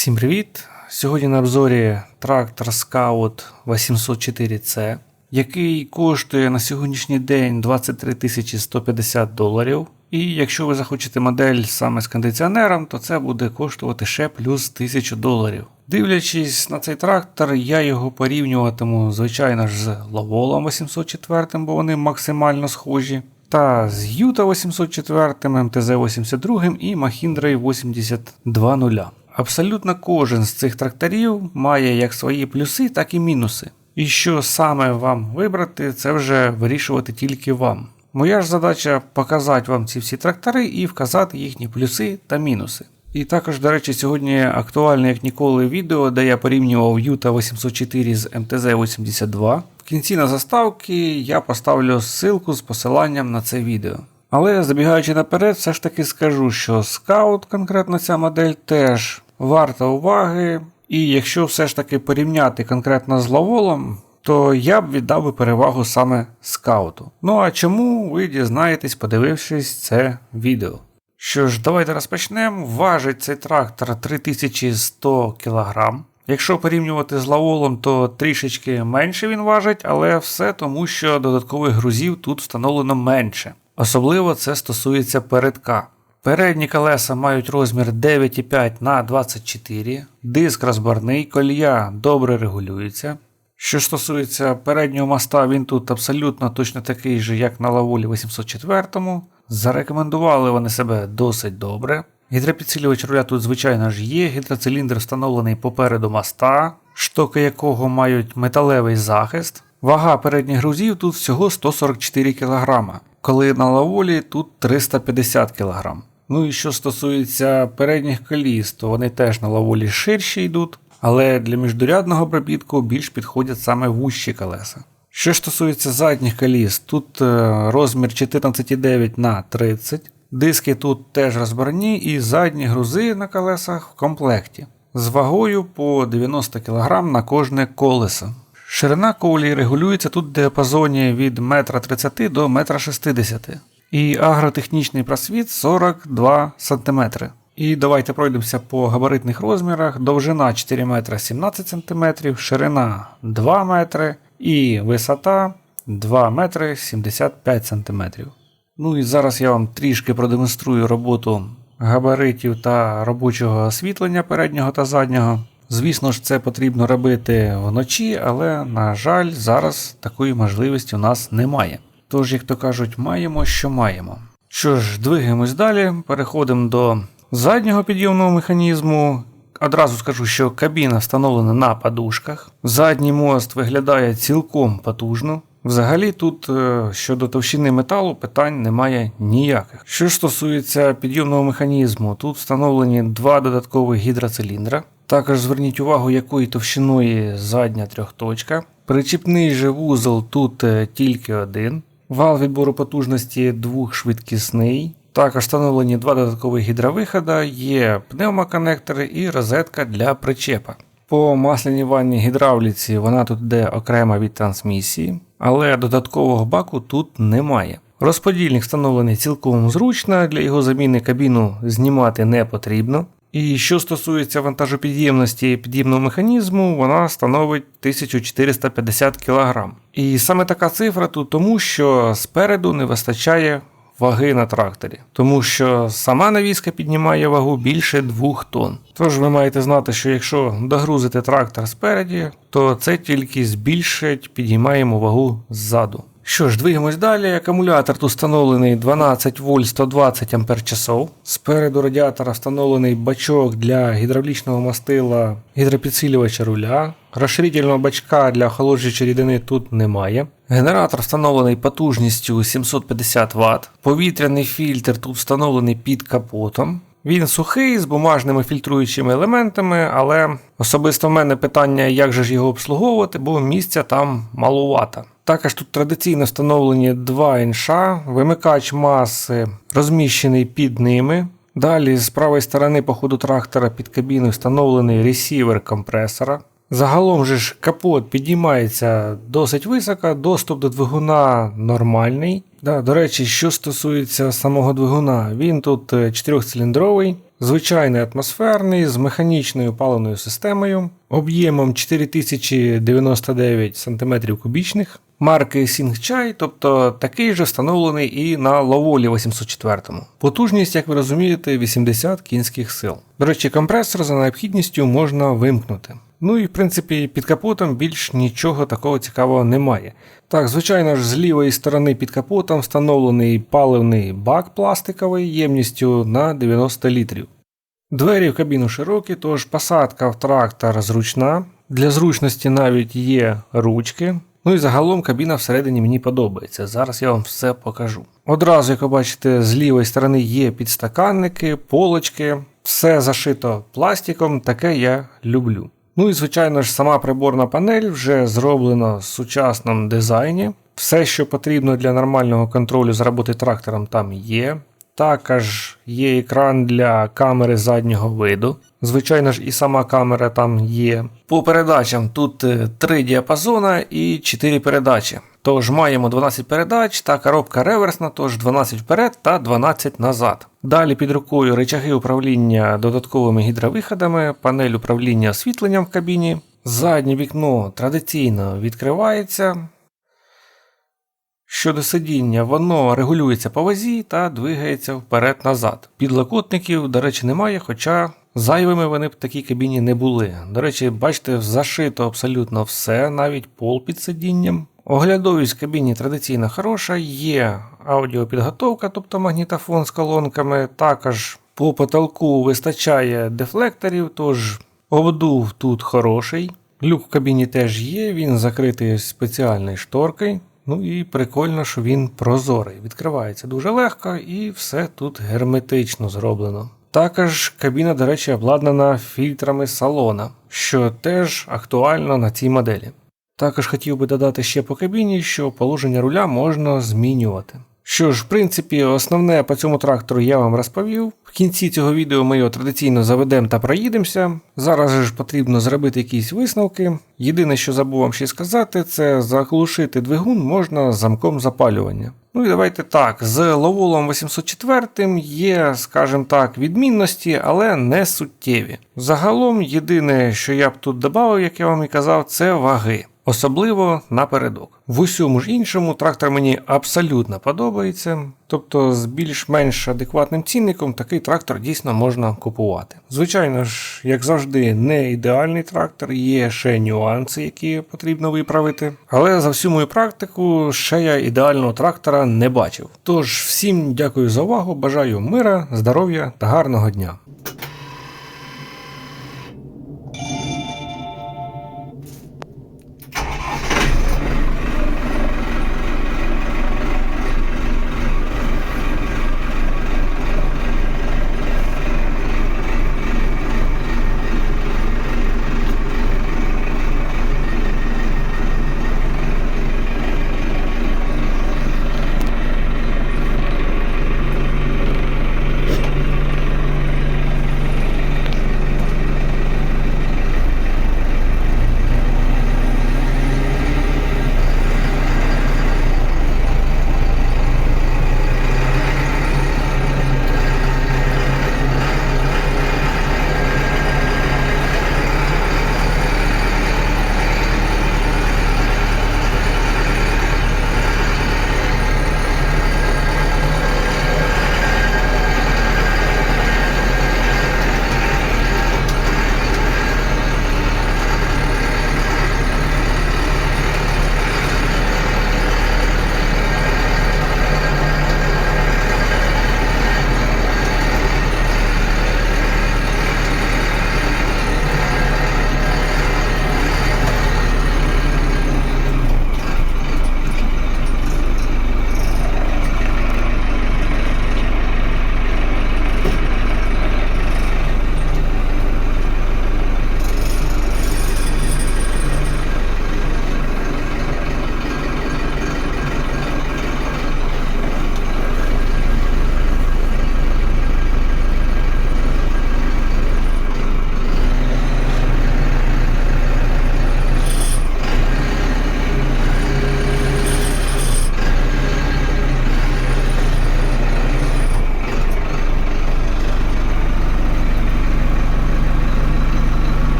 Всім привіт! Сьогодні на обзорі трактор Scout 804C, який коштує на сьогоднішній день 23 150 доларів. І якщо ви захочете модель саме з кондиціонером, то це буде коштувати ще плюс 1000 доларів. Дивлячись на цей трактор, я його порівнюватиму, звичайно ж, з Лаволом 804, бо вони максимально схожі. Та з Юта 804, МТЗ 82 і Mahindra 82.0. Абсолютно кожен з цих тракторів має як свої плюси, так і мінуси. І що саме вам вибрати, це вже вирішувати тільки вам. Моя ж задача показати вам ці всі трактори і вказати їхні плюси та мінуси. І також, до речі, сьогодні актуальне як ніколи відео, де я порівнював Юта 804 з МТЗ 82. В кінці на заставки я поставлю ссылку з посиланням на це відео. Але забігаючи наперед, все ж таки скажу, що скаут, конкретно ця модель, теж варта уваги. І якщо все ж таки порівняти конкретно з лаволом, то я б віддав би перевагу саме скауту. Ну а чому ви дізнаєтесь, подивившись це відео? Що ж, давайте розпочнемо. Важить цей трактор 3100 кг. Якщо порівнювати з лаволом, то трішечки менше він важить, але все тому, що додаткових грузів тут встановлено менше. Особливо це стосується передка. Передні колеса мають розмір 9,5 на 24, диск розборний, колія добре регулюється. Що стосується переднього моста, він тут абсолютно точно такий же, як на лаволі 804. Зарекомендували вони себе досить добре. Гідропідсилювач руля тут, звичайно ж, є, гідроциліндр встановлений попереду моста, штоки якого мають металевий захист. Вага передніх грузів тут всього 144 кг, коли на лаволі тут 350 кг. Ну і що стосується передніх коліс, то вони теж на лаволі ширші йдуть, але для міждурядного обробітку більш підходять саме вущі колеса. Що стосується задніх коліс, тут е, розмір 14,9 на 30 Диски тут теж розборні і задні грузи на колесах в комплекті з вагою по 90 кг на кожне колесо. Ширина колії регулюється тут в діапазоні від 1,30 м до 1,60 м. І агротехнічний просвіт 42 см. І давайте пройдемося по габаритних розмірах. Довжина 4 метра 17 см, ширина 2 метри і висота 2 метри 75 см. Ну і зараз я вам трішки продемонструю роботу габаритів та робочого освітлення переднього та заднього. Звісно ж, це потрібно робити вночі, але, на жаль, зараз такої можливості у нас немає. Тож, як то кажуть, маємо, що маємо. Що ж, двигаємось далі, переходимо до заднього підйомного механізму. Одразу скажу, що кабіна встановлена на подушках. Задній мост виглядає цілком потужно. Взагалі, тут е, щодо товщини металу питань немає ніяких. Що ж стосується підйомного механізму, тут встановлені два додаткових гідроциліндра. Також зверніть увагу, якої товщиною задня трьохточка. Причіпний же вузол тут е, тільки один. Вал відбору потужності двохшвидкісний. Також встановлені два додаткові гідровиходи, є пневмоконектори і розетка для причепа. По масляній ванні гідравліці вона тут йде окремо від трансмісії, але додаткового баку тут немає. Розподільник встановлений цілком зручно, для його заміни кабіну знімати не потрібно. І що стосується вантажопідємності під'ємного механізму, вона становить 1450 кг. І саме така цифра тут тому, що спереду не вистачає ваги на тракторі, тому що сама навіска піднімає вагу більше 2 тонн. Тож ви маєте знати, що якщо догрузити трактор спереді, то це тільки збільшить підіймаємо вагу ззаду. Що ж, двигаємось далі. Акумулятор тут встановлений 12 вольт 120 Ах. Спереду радіатора встановлений бачок для гідравлічного мастила гідропідсилювача руля. Розширительного бачка для охолоджуючої рідини тут немає. Генератор встановлений потужністю 750 Вт. Повітряний фільтр тут встановлений під капотом. Він сухий з бумажними фільтруючими елементами, але особисто в мене питання, як же ж його обслуговувати, бо місця там малувато. Також тут традиційно встановлені два інша, вимикач маси розміщений під ними. Далі з правої сторони по ходу трактора під кабіною встановлений ресівер компресора. Загалом же ж капот підіймається досить високо, доступ до двигуна нормальний. Да, До речі, що стосується самого двигуна, він тут 4-циліндровий звичайний атмосферний з механічною паливною системою, об'ємом 4099 см кубічних, марки Singchai, тобто такий же встановлений і на Ловолі 804. Потужність, як ви розумієте, 80 кінських сил. До речі, компресор за необхідністю можна вимкнути. Ну і в принципі під капотом більш нічого такого цікавого немає. Так, звичайно ж, з лівої сторони під капотом встановлений паливний бак пластиковий ємністю на 90 літрів. Двері в кабіну широкі, тож посадка в трактор зручна. Для зручності навіть є ручки. Ну і загалом кабіна всередині мені подобається. Зараз я вам все покажу. Одразу, як ви бачите, з лівої сторони є підстаканники, полочки, все зашито пластиком, таке я люблю. Ну і звичайно ж, сама приборна панель вже зроблена в сучасному дизайні. Все, що потрібно для нормального контролю за роботи трактором, там є. Також є екран для камери заднього виду. Звичайно ж, і сама камера там є. По передачам тут е, 3 діапазона і 4 передачі. Тож маємо 12 передач та коробка реверсна, тож 12 вперед та 12 назад. Далі під рукою рычаги управління додатковими гідровиходами, панель управління освітленням в кабіні. Заднє вікно традиційно відкривається. Щодо сидіння, воно регулюється по вазі та двигається вперед-назад. Підлокотників, до речі, немає, хоча зайвими вони в такій кабіні не були. До речі, бачите, зашито абсолютно все, навіть пол під сидінням. Оглядовість в кабіні традиційно хороша, є аудіопідготовка, тобто магнітофон з колонками. Також по потолку вистачає дефлекторів, тож обдув тут хороший. Люк в кабіні теж є, він закритий спеціальною шторкою. Ну і прикольно, що він прозорий. Відкривається дуже легко і все тут герметично зроблено. Також кабіна, до речі, обладнана фільтрами салона, що теж актуально на цій моделі. Також хотів би додати ще по кабіні, що положення руля можна змінювати. Що ж, в принципі, основне по цьому трактору я вам розповів. В кінці цього відео ми його традиційно заведемо та проїдемося. Зараз ж потрібно зробити якісь висновки. Єдине, що забув вам ще сказати, це заглушити двигун можна замком запалювання. Ну і давайте так, з Ловолом 804 є, скажімо так, відмінності, але не суттєві. Загалом, єдине, що я б тут додав, як я вам і казав, це ваги. Особливо напередок. В усьому ж іншому трактор мені абсолютно подобається. Тобто з більш-менш адекватним цінником такий трактор дійсно можна купувати. Звичайно ж, як завжди, не ідеальний трактор, є ще нюанси, які потрібно виправити. Але за всю мою практику ще я ідеального трактора не бачив. Тож всім дякую за увагу, бажаю мира, здоров'я та гарного дня.